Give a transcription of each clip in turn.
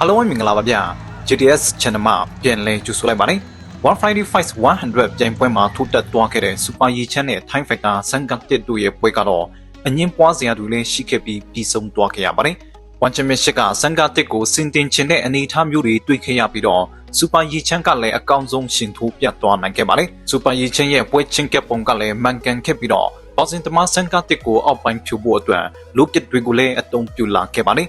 အားလုံးပဲမင်္ဂလာပါဗျာ GTS Channel မှာပြန်လည်ကြိုဆိုလိုက်ပါတယ် One Friday Fight 100ပြိုင်ပွဲမှာထိုးတက်သွားခဲ့တဲ့ Super Yi Chan နဲ့ Time Fighter ဆန်ကတ်တစ်တို့ရဲ့ပွဲကတော့အငင်းပွားစရာတွေလည်းရှိခဲ့ပြီးပြီးဆုံးသွားခဲ့ရပါတယ် One Championship ကဆန်ကတ်တစ်ကိုစင်တင်ချင်တဲ့အနေအထားမျိုးတွေတွေ့ခဲ့ရပြီးတော့ Super Yi Chan ကလည်းအကောင်းဆုံးရှင်ထိုးပြတ်သွားနိုင်ခဲ့ပါတယ် Super Yi Chan ရဲ့ပွဲချင်းကပ်ပုံကလည်းမှန်ကန်ခဲ့ပြီးတော့ဘောစင်တမဆန်ကတ်တစ်ကိုအောက်ပိုင်းဖြူဖို့အတွက်လူပစ်တွေကိုလည်းအတုံးပြလာခဲ့ပါတယ်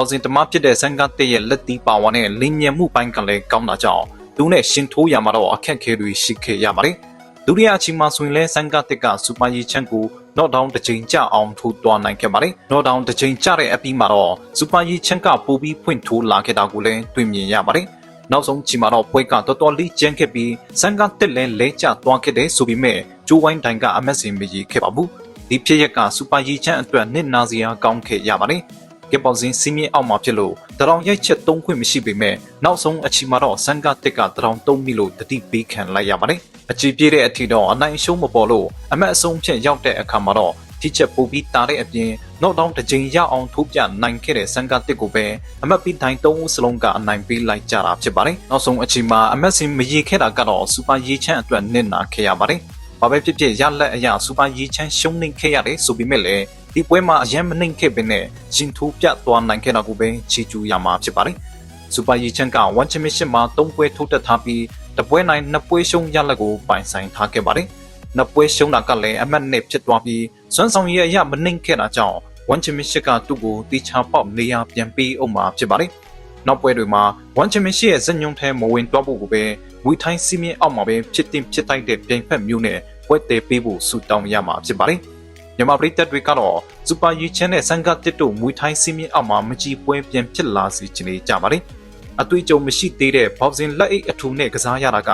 ပေါ်စင်တမဖြစ်တဲ့ဆန်ကတဲ့ရဲ့လက်တီပါဝါနဲ့လင်းညံမှုပိုင်းကလည်းကောင်းတာကြောင့်သူနဲ့ရှင်ထိုးရမှာတော့အခက်အခဲတွေရှိခဲ့ရပါတယ်။ဒုတိယအချိန်မှာဆိုရင်လည်းဆန်ကတဲ့ကစူပါရီချန်ကို knock down တစ်ချိန်ကြအောင်ထိုးသွားနိုင်ခဲ့ပါတယ်။ knock down တစ်ချိန်ကြတဲ့အပြီးမှာတော့စူပါရီချန်ကပိုပြီးဖွင့်ထိုးလာခဲ့တာကိုလည်းတွေ့မြင်ရပါတယ်။နောက်ဆုံးချိန်မှာတော့ပွဲကတော်တော်လေးကျန်းခဲ့ပြီးဆန်ကတက်လည်းလဲကျသွားခဲ့တဲ့ဆိုပေမဲ့ဂျိုးဝိုင်းတိုင်ကအမက်စင်မကြီးခဲ့ပါဘူး။ဒီဖြစ်ရက်ကစူပါရီချန်အတွက်နစ်နာစရာကောင်းခဲ့ရပါတယ်။ ကပောက်စင်းစီးမြင့်အောက်မှာဖြစ်လို့တရောင်ရိုက်ချက်သုံးခွင့်မရှိပေမဲ့နောက်ဆုံးအချီမှာတော့ဆန်ကတက်ကတရောင်သုံးမိလို့တတိပေးခံလိုက်ရပါတယ်။အချီပြေးတဲ့အထီတော့အနိုင်ရှုံးမပေါ်လို့အမတ်အဆုံးဖြတ်ရောက်တဲ့အခါမှာတော့ထိချက်ပိုပြီးတာတဲ့အပြင်နောက်တော့တစ်ချိန်ရအောင်ထိုးပြနိုင်ခဲ့တဲ့ဆန်ကတက်ကိုပဲအမတ်ပြီးတိုင်းသုံးဦးစလုံးကအနိုင်ပေးလိုက်ကြတာဖြစ်ပါတယ်။နောက်ဆုံးအချီမှာအမတ်စင်မရေခဲ့တာကတော့စူပါရေချမ်းအတွက်နစ်နာခဲ့ရပါတယ်။ဘာပဲဖြစ်ဖြစ်ရလက်အရာစူပါရေချမ်းရှုံးနေခဲ့ရတယ်ဆိုပေမဲ့လည်း ဒီပွဲမှာအရင်မနှိမ်ခဲ့ပင်နဲ့ရင်ထိုးပြသွားနိုင်ခဲ့တာကိုပဲချီကျူးရမှာဖြစ်ပါတယ်။စူပါရီချန်က1 championship မှာ3ပွဲထိုးတက်ထားပြီးတပွဲနိုင်2ပွဲရှုံးရလက်ကိုပိုင်ဆိုင်ထားခဲ့ပါတယ်။နှစ်ပွဲရှုံးတာကလည်းအမှတ်နဲ့ဖြစ်သွားပြီးစွမ်းဆောင်ရည်အရမနှိမ်ခဲ့တာကြောင့်1 championship ကသူ့ကိုတီချာပေါက်နေရာပြန်ပေးအောင်မှာဖြစ်ပါတယ်။နောက်ပွဲတွေမှာ1 championship ရဲ့ဇညုံထဲမဝင်တော့ဖို့ကိုပဲဝီထိုင်းစီမင်းအောက်မှာပဲဖြစ်တင်ဖြစ်တိုက်တဲ့ပြိုင်ဖက်မျိုးနဲ့ပွဲတည်ပေးဖို့ဆူတောင်းရမှာဖြစ်ပါတယ်။ မြန်မာပြည်သက်တွေကတော့စူပါရီချန်နဲ့ဆန်ကတစ်တို့မွေထိုင်းစီးမြင့်အောက်မှာမကြီးပွဲပြန်ဖြစ်လာစီချင်နေကြပါတယ်။အသွေးကြုံမရှိသေးတဲ့ဘောက်စင်လက်အိတ်အထူနဲ့ကစားရတာက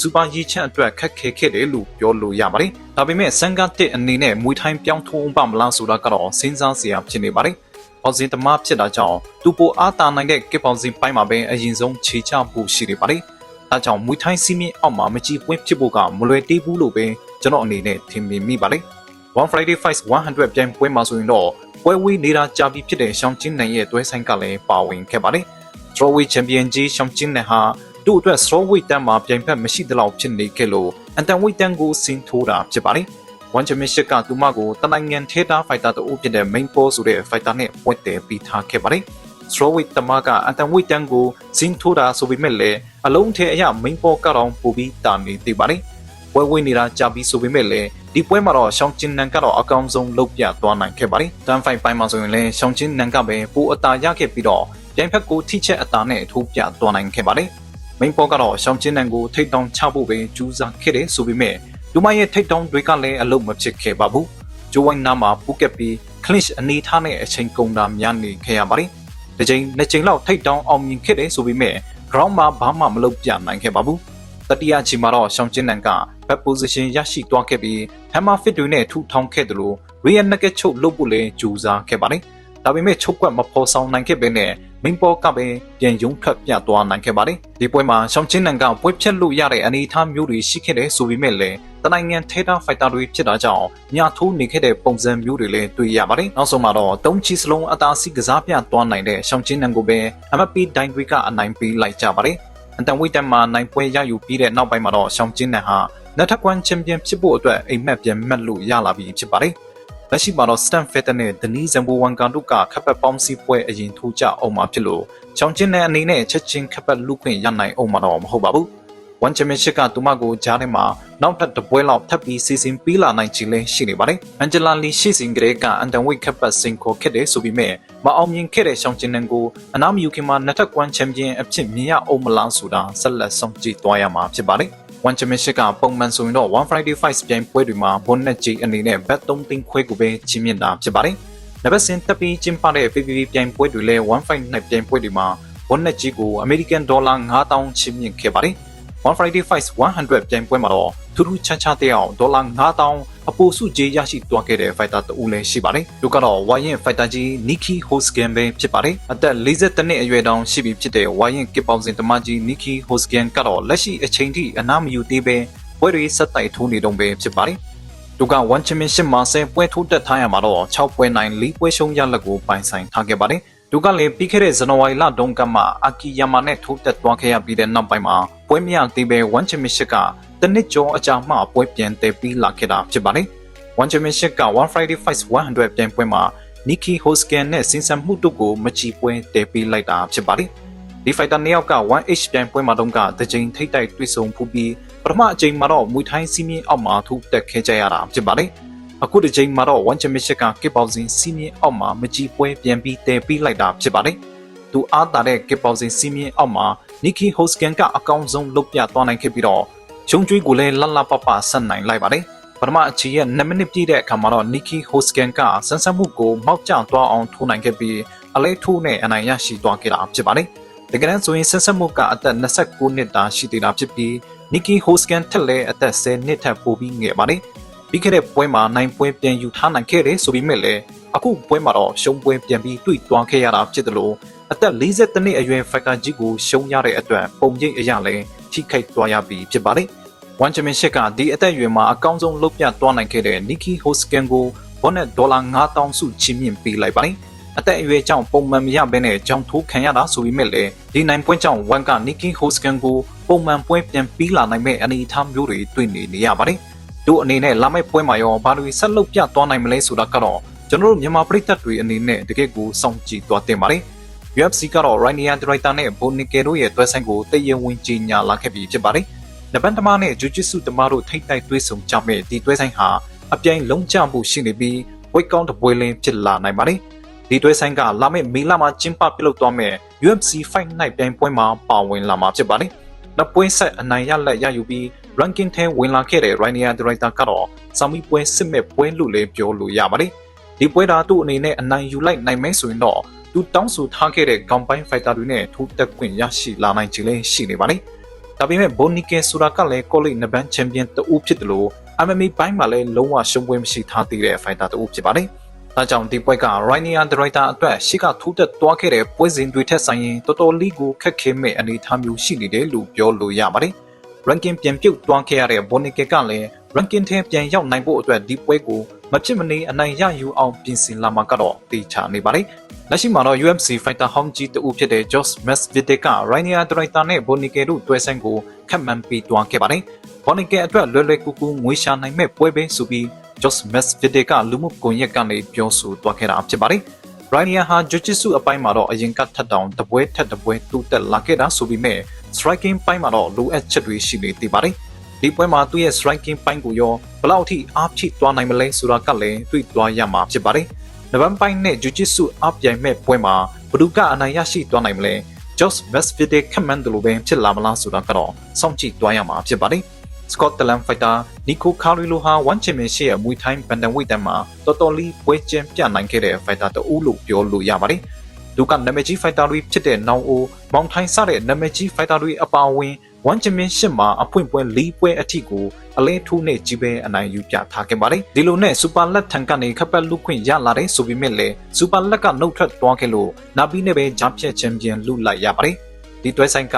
စူပါရီချန်အတွက်ခက်ခဲခဲ့တယ်လို့ပြောလို့ရပါတယ်။ဒါပေမဲ့ဆန်ကတစ်အနေနဲ့မွေထိုင်းပြောင်းထိုးပါမလားဆိုတာကတော့စဉ်းစားစရာဖြစ်နေပါတယ်။ဘောက်စင်တမဖြစ်တာကြောင့်သူပိုအားတာနိုင်တဲ့ကစ်ဘောက်စင်ပိုင်းမှာပဲအရင်ဆုံးခြေချဖို့ရှိနေပါတယ်။ဒါကြောင့်မွေထိုင်းစီးမြင့်အောက်မှာမကြီးပွဲဖြစ်ဖို့ကမလွယ်သေးဘူးလို့ပဲကျွန်တော်အနေနဲ့ထင်မြင်မိပါတယ်။ One Friday Fights 100ပြိုင်ပွဲမှာဆိုရင်တော့ပွဲဝေးနေတာကြာပြီဖြစ်တဲ့ရှောင်းကျင်းနိုင်ရဲ့တွဲဆိုင်ကလည်းပါဝင်ခဲ့ပါတယ်။ Strawweight Champion ကြီးရှောင်းကျင်းနိုင်ဟာသူ့အတွက် Strawweight တန်းမှာပြိုင်ဖက်မရှိသလောက်ဖြစ်နေခဲ့လို့အန်တန်ဝိတ်တန်းကိုဆင်းထိုးတာဖြစ်ပါတယ်။ One Championship ကသူမကိုတနိုင်ငံ Theater Fighter တဦးဖြစ်တဲ့ Main Boss ဆိုတဲ့ Fighter နဲ့ပွဲတည်ပြီးထားခဲ့ပါတယ်။ Strawweight တမကအန်တန်ဝိတ်တန်းကိုဆင်းထိုးတာဆိုပေမဲ့လည်းအလုံးထဲအရ Main Boss ကတော့ပိုပြီးတာနေသေးပါတယ်။ပွဲဝေးနေတာကြာပြီဆိုပေမဲ့လည်း ဒီပွဲမှာတော့ရှောင်းကျင်းနန်ကတော့အကောင်းဆုံးလုပ်ပြသွားနိုင်ခဲ့ပါတယ်။တန်ဖိုင်ပိုင်းမှာဆိုရင်လည်းရှောင်းကျင်းနန်ကပဲပိုအတာရခဲ့ပြီးတော့ပြိုင်ဖက်ကိုထိချက်အတာနဲ့ထိုးပြသွားနိုင်ခဲ့ပါတယ်။ main ပေါ်ကတော့ရှောင်းကျင်းနန်ကိုထိတ်တောင်ချဖို့ပဲကြိုးစားခဲ့တယ်ဆိုပေမဲ့လူမရဲ့ထိတ်တောင်တွေကလည်းအလုံးမဖြစ်ခဲ့ပါဘူး။ဂျိုးဝိုင်းနာမှာပူကက်ပြီး clinch အနေထားနဲ့အချိန်ကုန်တာများနေခဲ့ရပါတယ်။တစ်ချိန်နှစ်ချိန်လောက်ထိတ်တောင်အောင်မြင်ခဲ့တယ်ဆိုပေမဲ့ ground မှာဘာမှမလုပ်ပြနိုင်ခဲ့ပါဘူး။တတိယချီမှာတော့ရှောင်းကျင်းနန်က back position ရရှိသွားခဲ့ပြီး hammer fit တွေနဲ့ထူထောင်ခဲ့တယ်လို့ rear naked choke လုပ်ဖို့လည်းကြိုးစားခဲ့ပါတယ်။ဒါပေမဲ့ချုပ်ကွက်မဖော်ဆောင်နိုင်ခဲ့ပေနဲ့ main ပေါ်ကပဲပြန်ယုံထွက်ပြသွားနိုင်ခဲ့ပါတယ်။ဒီပွဲမှာရှောင်းချင်းနန်ကပွဲဖြတ်လို့ရတဲ့အနေအထားမျိုးတွေရှိခဲ့တယ်ဆိုပေမဲ့လည်းတနိုင်ငံ Theta Fighter တွေဖြစ်တာကြောင့်ညထိုးနေခဲ့တဲ့ပုံစံမျိုးတွေလည်းတွေ့ရပါတယ်။နောက်ဆုံးမှာတော့တုံးချီစလုံးအသာစီကစားပြသွားနိုင်တဲ့ရှောင်းချင်းနန်ကိုပဲ MFP ဒိုင်တွေကအနိုင်ပေးလိုက်ကြပါတယ်။အန်တန်ဝိတ်တန်မှာနိုင်ပွဲရယူပြီးတဲ့နောက်ပိုင်းမှာတော့ရှောင်းချင်းနန်ဟာ လက်ထက်ကွမ်ချန်ပီယံဖြစ်ဖို့အတွက်အိမ်မက်ပြန်မှတ်လို့ရလာပြီဖြစ်ပါတယ်။လက်ရှိမှာတော့ Stan Fetter နဲ့ Denise Zambowangan တို့ကခပ်ပတ်ပေါင်းစည်းပွဲအရင်ထိုးကြအောင်မှာဖြစ်လို့ချောင်းချင်းတဲ့အနေနဲ့ချက်ချင်းခပ်ပတ်လူခွင့်ရနိုင်အောင်မှာတော့မဟုတ်ပါဘူး။ One Championship ကသူမကိုကြားထဲမှာနောက်ထပ်တစ်ပွဲလောက်ထပ်ပြီးစီစဉ်ပြီးလာနိုင်ချင်လဲရှိနေပါတယ်။ Angela Lee ရှိစဉ်ကလေးကအန်တန်ဝိတ်ခပ်ပတ်စင်ခေါ်ခဲ့တယ်ဆိုပြီးမဲ့မအောင်မြင်ခဲ့တဲ့ရှောင်းချင်းနန်ကိုအနာမယူခင်မှာနှစ်ထပ်ကွမ်ချန်ပီယံအဖြစ်မြင်ရအောင်မလားဆိုတာဆက်လက်ဆောင်ကြည့်သွားရမှာဖြစ်ပါတယ်။ One Championship ကပုံမှန်ဆိုရင်တော့ One Friday Fights ပြိုင်ပွဲတွေမှာ bonus ကြီးအနေနဲ့ bet 3သိန်းခွဲကိုပဲချီးမြှင့်တာဖြစ်ပါတယ်။နံပါတ်စဉ်တက်ပြီးကျင်းပတဲ့ PPV ပြိုင်ပွဲတွေလည်း1 fight နဲ့ပြိုင်ပွဲတွေမှာ bonus ကြီးကို American Dollar 9000ချီးမြှင့်ခဲ့ပါတယ်။ One Friday Fights 100ပြိုင်ပွဲမှာတော့ထူးထူးခြားခြားတဲ့အောင်ဒေါ်လာ9000အပိုစုကြေးရရှိသွားခဲ့တဲ့ fighter တဦးလည်းရှိပါတယ်။သူကတော့ Wyan fighter ကြီး Nikki Hosgan ပဲဖြစ်ပါတယ်။အသက်52နှစ်အရွယ်တောင်ရှိပြီဖြစ်တဲ့ Wyan ကစ်ပေါင်စင်တမကြီး Nikki Hosgan ကတော့လက်ရှိအချိန်ထိအနားမယူသေးပဲပွဲတွေဆက်တိုက်ထိုးနေတုန်းပဲဖြစ်ပါတယ်။သူက1 championship မှာ10ပွဲထိုးတက်ထားရမှာတော့6ပွဲနိုင်4ပွဲရှုံးရလက်ကိုပိုင်ဆိုင်ထားခဲ့ပါတယ်။သူကလည်းပြီးခဲ့တဲ့ဇန်နဝါရီလတုန်းကမှအာကီယာမာနဲ့ထိုးတက်သွားခဲ့ရပြီးတဲ့နောက်ပိုင်းမှာ ပွဲမရသေးပဲ1 Championship ကတနစ်ကျော်အကြာမှပွဲပြန်တည်ပြီးလာခဲ့တာဖြစ်ပါတယ်။1 Championship က1 Friday Fights 100ပြိုင်ပွဲမှာ Nikki Hoskin နဲ့စင်ဆမ်မှုတို့ကိုမချီပွဲတည်ပြီးလိုက်တာဖြစ်ပါတယ်။ဒီ fighter နှစ်ယောက်က 1H ပြိုင်ပွဲမှာတော့ကတကြိမ်ထိတ်တိုက်တွေ့ဆုံဖူးပြီးပထမအကြိမ်မှာတော့မွေထိုင်းစီးမြင့်အောက်မှာထူတက်ခဲ့ကြရတာဖြစ်ပါတယ်။အခုဒီချိန်မှာတော့1 Championship ကကစ်ပေါစင်စီးမြင့်အောက်မှာမချီပွဲပြန်ပြီးတည်ပြီးလိုက်တာဖြစ်ပါတယ်။သူအားတာတဲ့ကစ်ပေါစင်စီးမြင့်အောက်မှာ Nikki Hoskin ကအကောင်းဆုံးလုပ်ပြသွားနိုင်ခဲ့ပြီးတော့ရှုံးကျွေးကိုလည်းလလပပဆက်နိုင်လိုက်ပါတယ်။ပထမအချီရဲ့2မိနစ်ပြည့်တဲ့အခါမှာတော့ Nikki Hoskin ကစန်းစမ်းမှုကိုမောက်ကျသွားအောင်ထိုးနိုင်ခဲ့ပြီးအလဲထိုးနဲ့အနိုင်ရရှိသွားခဲ့တာဖြစ်ပါတယ်။တကယ်တမ်းဆိုရင်စန်းစမ်းမှုကအသက်29နှစ်တာရှိသေးတာဖြစ်ပြီး Nikki Hoskin ထက်လည်းအသက်10နှစ်ထက်ပိုပြီးငယ်ပါတယ်။ပြီးခဲ့တဲ့ပွဲမှာနိုင်ပွဲပြန်ယူထားနိုင်ခဲ့တယ်ဆိုပေမဲ့လည်းအခုပွဲမှာတော့ရှုံးပွဲပြန်ပြီးတွေ့သွားခဲ့ရတာဖြစ်တယ်လို့ အသက်42နှစ်အရွယ်ဖက်ကာကြီးကိုရှုံးရတဲ့အတွက်ပုံရိပ်အရာလည်းထိခိုက်သွားရပြီဖြစ်ပါတယ်။ One Championship ကဒီအသက်အရွယ်မှာအကောင်းဆုံးလုပ်ပြသွားနိုင်ခဲ့တဲ့ Nikki Hoskin ကိုဘောနဲ့ဒေါ်လာ9000စုချီးမြှင့်ပေးလိုက်ပါတယ်။အသက်အရွယ်ကြောင့်ပုံမှန်မရဘဲနဲ့ကြောင်ထိုးခံရတာဆိုပေမဲ့လည်းဒီနိုင်ပွဲကြောင့် One က Nikki Hoskin ကိုပုံမှန်ပွဲပြန်ပြီးလာနိုင်မဲ့အနေအထားမျိုးတွေတွေ့နေနေရပါတယ်။တို့အနေနဲ့လာမယ့်ပွဲမှာရောဘာတွေဆက်လုပ်ပြသွားနိုင်မလဲဆိုတာကတော့ကျွန်တော်တို့မြန်မာပြည်သက်တွေအနေနဲ့တကယ့်ကိုစောင့်ကြည့်သွားတင်ပါတယ်။ UFC ကတော့ Ryan Director နဲ့ Bonike တို့ရဲ့တွဲဆိုင်ကိုတည်ရင်ဝင်ကြီးညာလာခဲ့ပြီဖြစ်ပါတယ်။နပန်တမနဲ့ Jiu-Jitsu တမတို့ထိတ်တိုက်တွဲဆုံကြမဲ့ဒီတွဲဆိုင်ဟာအပြိုင်လုံးကျမှုရှိနေပြီးဝိတ်ကောင်းတပွဲလင်းဖြစ်လာနိုင်ပါတယ်။ဒီတွဲဆိုင်ကလာမယ့်မေလမှာကျင်းပပြုလုပ်သွားမဲ့ UFC Fight Night ပြိုင်ပွဲမှာပါဝင်လာမှာဖြစ်ပါတယ်။နောက်ပွဲဆက်အနိုင်ရလက်ရယူပြီး ranking ထဲဝင်လာခဲ့တဲ့ Ryan Director ကတော့စာမီပွဲစစ်မဲ့ပွဲလို့လည်းပြောလို့ရပါတယ်။ဒီပွဲတာသူ့အနေနဲ့အနိုင်ယူလိုက်နိုင်မယ်ဆိုရင်တော့ သူတောင်းဆိုထားခဲ့တဲ့ကောင်ပိုင်းဖိုက်တာတွေနဲ့ထိုးတက်ခွင့်ရရှိလာနိုင်ခြင်းလည်းရှိနေပါတယ်။ဒါပေမဲ့ဘိုနီကေဆိုတာကလည်းကောလိပ်နဘန်ချန်ပီယံတဦးဖြစ်တယ်လို့ MMA ဘိုင်းမှာလည်းလုံးဝရှုံးပွဲမရှိထားသေးတဲ့ဖိုက်တာတဦးဖြစ်ပါတယ်။ဒါကြောင့်ဒီပွဲက Rainier Director အတွက်ရှေ့ကထိုးတက်သွားခဲ့တဲ့ပွဲစဉ်တွေထက်ဆိုင်ရင်တော်တော်လေးကိုခက်ခဲမဲ့အနေအထားမျိုးရှိနေတယ်လို့ပြောလို့ရပါတယ်။ ranking ပြန်ပြုတ်သွားခဲ့ရတဲ့ Bonike ကလည်း ranking ထဲပြန်ရောက်နိုင်ဖို့အတွက်ဒီပွဲကိုမဖြစ်မနေအနိုင်ရယူအောင်ပြင်ဆင်လာမှာကတော့တေချာနေပါလေ။ လက်ရှိမှာတော့ UFC fighter ဟောင်းကြီးတူဖြစ်တဲ့ Josh Masvidal က Rainier Director နဲ့ Bonike တို့တွဲဆန်းကိုခက်မှန်ပြီးတွားခဲ့ပါတယ်။ Bonike အတွက်လွယ်လွယ်ကူကူငွေရှာနိုင်မဲ့ပွဲပဲဆိုပြီး Josh Masvidal ကလူမှုကွန်ရက်ကနေပြောဆိုသွားခဲ့တာဖြစ်ပါတယ်။ Rainier ဟာ Jiu-Jitsu အပိုင်းမှာတော့အရင်ကထက်တောင်တပွဲထက်တပွဲတိုးတက်လာခဲ့တာဆိုပြီးမဲ့ striking ပိုင်းမှာတော့လိုအပ်ချက်တွေရှိနေသေးပါတယ်။ဒီပွဲမှာသူ့ရဲ့ striking ပိုင်းကိုရောဘယ်လောက်ထိအားဖြည့်သွားနိုင်မလဲဆိုတာကလည်းတွေ့သွားရမှာဖြစ်ပါတယ်။ နဗန်ပိုင်းနဲ့ Jiu-Jitsu အပြိုင်မဲ့ပွဲမှာဘဒုကအနိုင်ရရှိသွားနိုင်မလဲ။ Josh Masvidal ခက်မှန်းတယ်လို့ပဲဖြစ်လာမလားဆိုတာကတော့စောင့်ကြည့်သွားရမှာဖြစ်ပါတယ်။ Scotland fighter Nico Carrillo ဟာ One Championship ရဲ့မွေထိုင်းဘန်တန်ဝိတ်တန်းမှာတော်တော်လေးပွဲကျင်းပြနိုင်ခဲ့တဲ့ fighter တဦးလို့ပြောလို့ရပါတယ်။သူကနာမည်ကြီး fighter တွေဖြစ်တဲ့နောင်အိုမောင်ထိုင်းစတဲ့နာမည်ကြီး fighter တွေအပါအဝင် One Championship မှာအဖွင့်ပွဲ၄ပွဲအထိကိုအလဲထိုးနဲ့ကြီးပဲအနိုင်ယူပြထားခဲ့ပါတယ်ဒီလိုနဲ့စူပါလက်ထန်ကနေခပ်ပတ်လူခွင့်ရလာတဲ့ဆိုပေမဲ့လည်းစူပါလက်ကနှုတ်ထွက်သွားခဲ့လို့နာပြီးနဲ့ပဲဂျာဖြတ်ချန်ပီယံလူလိုက်ရပါတယ်ဒီတွဲဆိုင်က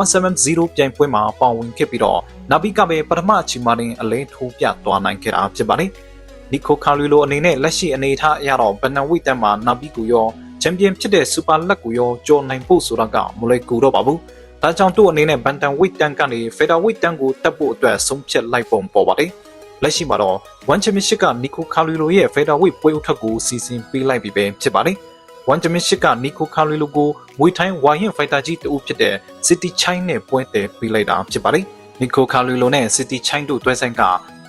1170ပြိုင်ပွဲမှာပါဝင်ခဲ့ပြီးတော့နာဘီကပဲပထမအချိန်မှာတင်အလဲထိုးပြသွားနိုင်ခဲ့တာဖြစ်ပါတယ်နီကိုကာလီလိုအနေနဲ့လက်ရှိအနေအထားအရတော့ဘန်နဝိတန်မှာနာဘီကိုရောချန်ပီယံဖြစ်တဲ့စူပါလက်ကိုရောကြော်နိုင်ဖို့ဆိုတာကမလွယ်ကူတော့ပါဘူး ဒါကြောင့်သူ့အနေနဲ့ဘန်တန်ဝိတ်တန်ကနေဖေဒါဝိတ်တန်ကိုတက်ဖို့အတွက်ဆုံးဖြတ်လိုက်ပုံပေါ်ပါတယ်။လက်ရှိမှာတော့ One Championship ကနီကိုကာလီလိုရဲ့ဖေဒါဝိတ်ပွဲဥထက်ကိုစီစဉ်ပေးလိုက်ပြီပဲဖြစ်ပါတယ်။ One Championship ကနီကိုကာလီလိုကိုမွေထိုင်းဝါရင်ဖိုက်တာကြီးတူဖြစ်တဲ့ City Chine နဲ့ပွဲတည်ပေးလိုက်တာဖြစ်ပါတယ်။နီကိုကာလီလိုနဲ့ City Chine တို့တွဲဆိုင်က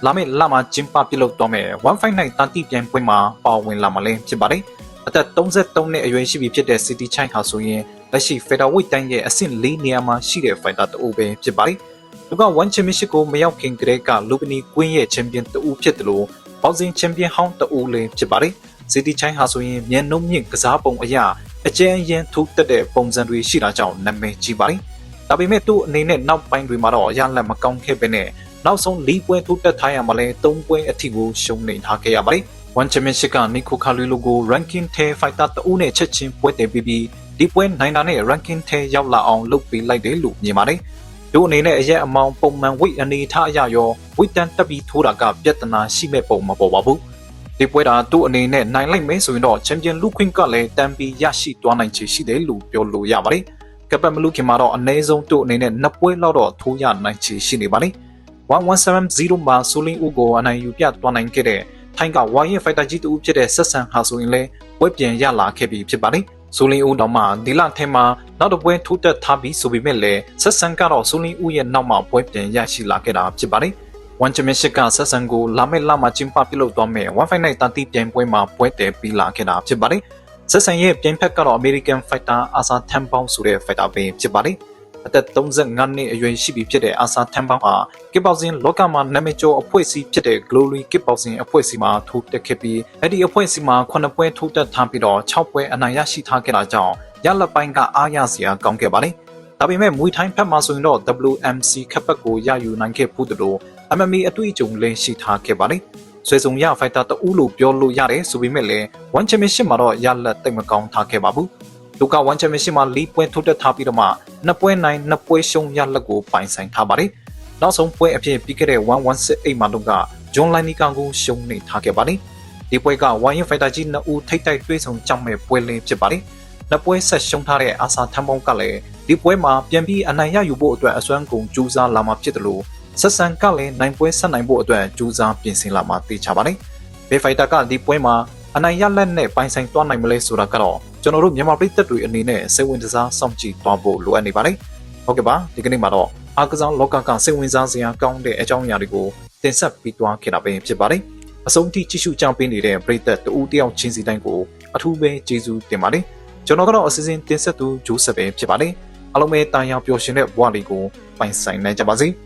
လာမယ့်လမှာကျင်းပပြုလုပ်တော့မယ်159တန်တီပြိုင်ပွဲမှာပါဝင်လာမှာလည်းဖြစ်ပါတယ်။အသက်33နှစ်အရွယ်ရှိပြီဖြစ်တဲ့ City Chine ဟာဆိုရင်လက်ရှိ featherweight တိုင်းရဲ့အဆင့်၄နေရာမှာရှိတဲ့ fighter တအူပဲဖြစ်ပါတယ်။သူက one championship ကိုမရောက်ခင်ကတည်းကလူပနီကွင်းရဲ့ champion တအူဖြစ်တယ်လို့ boxing champion ဟောင်းတအူလည်းဖြစ်ပါတယ်။ City Chine ဟာဆိုရင်မြန်နှုံးမြင့်ကစားပုံအရာအကျဉ်းအရင်ထိုးတက်တဲ့ပုံစံတွေရှိတာကြောင့်နာမည်ကြီးပါတယ်။ဒါပေမဲ့သူ့အနေနဲ့နောက်ပိုင်းတွေမှာတော့ရလက်မကောင်းခဲ့ပဲနဲ့နောက်ဆုံး၄ပွဲထိုးတက်ထားရမှလဲ၃ပွဲအထိကိုရှုံးနေထားခဲ့ရပါတယ်။ One Championship က Nico Carlilo ကို ranking 10 fighter တဦးနဲ့ချက်ချင်းပွဲတည်ပြီးပြီး ဒီပွဲနိုင်တာနဲ့ ranking ထဲရောက်လာအောင်လုပ်ပေးလိုက်တယ်လို့မြင်ပါတယ်။တို့အနေနဲ့အရက်အမောင်ပုံမှန် weight အနေထားအရရော weight တန်တက်ပြီးထိုးတာကပြဿနာရှိမဲ့ပုံမပေါ်ပါဘူး။ဒီပွဲတာသူ့အနေနဲ့နိုင်လိုက်မယ်ဆိုရင်တော့ချန်ပီယံလူခွင့်ကလည်းတန်ပြီးရရှိသွားနိုင်ချေရှိတယ်လို့ပြောလို့ရပါတယ်ကပတ်မလူခင်မှာတော့အနည်းဆုံးသူ့အနေနဲ့နှစ်ပွဲလောက်တော့ထိုးရနိုင်ချေရှိနေပါတယ်1170မှာဆိုလင်းဦးကိုအနိုင်ယူပြသွားနိုင်ခဲ့တဲ့ထိုင်းကဝိုင်းရဲ့ဖိုက်တာကြီးတူဖြစ်တဲ့ဆက်ဆန်ဟာဆိုရင်လည်းပွဲပြန်ရလာခဲ့ပြီဖြစ်ပါတယ် ဆိုလင်းဦးတော့မှဒီလထဲမှာနောက်တစ်ပွဲထိုးတက်ထားပြီးဆိုပေမဲ့လည်းဆက်ဆန်ကတော့ဆိုလင်းဦးရဲ့နောက်မှာပွဲပြန်ရရှိလာခဲ့တာဖြစ်ပါတယ်ဝန်ချမင်ရှစ်ကဆက်ဆန်ကိုလာမယ့်လမှာကျင်းပပြုလုပ်သွားမယ့် Wi-Fi နဲ့တာတီပြိုင်ပွဲမှာပွဲတည်ပြီးလာခဲ့တာဖြစ်ပါတယ်ဆက်ဆန်ရဲ့ပြိုင်ဖက်ကတော့ American Fighter Asa Tempound ဆိုတဲ့ fighter ပဲဖြစ်ပါတယ် အသက်35နှစ်အရွယ်ရှိပြီဖြစ်တဲ့ Asa Tempound ဟာ Kickboxing လောကမှာနာမည်ကျော်အဖွဲ့အစည်းဖြစ်တဲ့ Glory Kickboxing အဖွဲ့အစည်းမှာထိုးတက်ခဲ့ပြီးအဲ့ဒီအဖွဲ့အစည်းမှာ9ပွဲထိုးတက်ထားပြီးတော့6ပွဲအနိုင်ရရှိထားခဲ့တာကြောင့်ရလပိုင်းကအားရစရာကောင်းခဲ့ပါတယ်ဒါပေမဲ့မွေထိုင်းဖက်မှာဆိုရင်တော့ WMC ခပ်ပတ်ကိုရယူနိုင်ခဲ့ဖို့တို့ MMA အတွေ့အကြုံလည်းရှိထားခဲ့ပါတယ်။ဆွေစုံရဖိုက်တာတဦးလို့ပြောလို့ရတယ်ဆိုပေမဲ့လည်း One Championship မှာတော့ရလက်တိတ်မကောင်းထားခဲ့ပါဘူး။ လူက One Championship မှာ၄ပွဲထိုးတက်ထားပြီးတော့မှနှစ်ပွဲနိုင်နှစ်ပွဲရှုံးရလက်ကိုပိုင်ဆိုင်ထားပါတယ်။နောက်ဆုံးပွဲအဖြစ်ပြီးခဲ့တဲ့1168မှာတော့က John Lineker ကိုရှုံးနေထားခဲ့ပါတယ်။ဒီပွဲက One Fighter ကြီးနှစ်ဦးထိတ်တိုက်တွေ့ဆုံကြောင်းမဲ့ပွဲလင်းဖြစ်ပါတယ်။နှစ်ပွဲဆက်ရှုံးထားတဲ့အာဆာထမ်ပေါင်းကလည်းဒီပွဲမှာပြန်ပြီးအနိုင်ရယူဖို့အတွက်အစွမ်းကုန်ကြိုးစားလာမှာဖြစ်တယ်လို့ဆက်ဆန်ကလည်းနိုင်ပွဲဆက်နိုင်ဖို့အတွက်ကြိုးစားပြင်ဆင်လာမှာသိချပါတယ်။ဘေဖိုက်တာကဒီပွဲမှာအနိုင်ရလက်နဲ့ပိုင်ဆိုင်သွားနိုင်မလဲဆိုတာကတော့ ကျွန်တော်တို့မြန်မာပြည်သက်တွေအနေနဲ့စိတ်ဝင်စားစောင့်ကြည့်သွားဖို့လိုအပ်နေပါတယ်။ဟုတ်ကဲ့ပါဒီကနေ့မှာတော့အားကစားလောကကစိတ်ဝင်စားစရာကောင်းတဲ့အကြောင်းအရာတွေကိုတင်ဆက်ပြီးသွားခဲ့တာပဲဖြစ်ပါတယ်။အဆုံးထိကြည့်ရှုကြပေးနေတဲ့ပရိသတ်တူတယောက်ချင်းစီတိုင်းကိုအထူးပဲကျေးဇူးတင်ပါတယ်။ကျွန်တော်ကတော့အစီအစဉ်တင်ဆက်သူဂျိုးဆက်ပဲဖြစ်ပါတယ်။အားလုံးပဲတာယာပျော်ရွှင်တဲ့ဘဝလေးကိုပိုင်ဆိုင်နိုင်ကြပါစေ။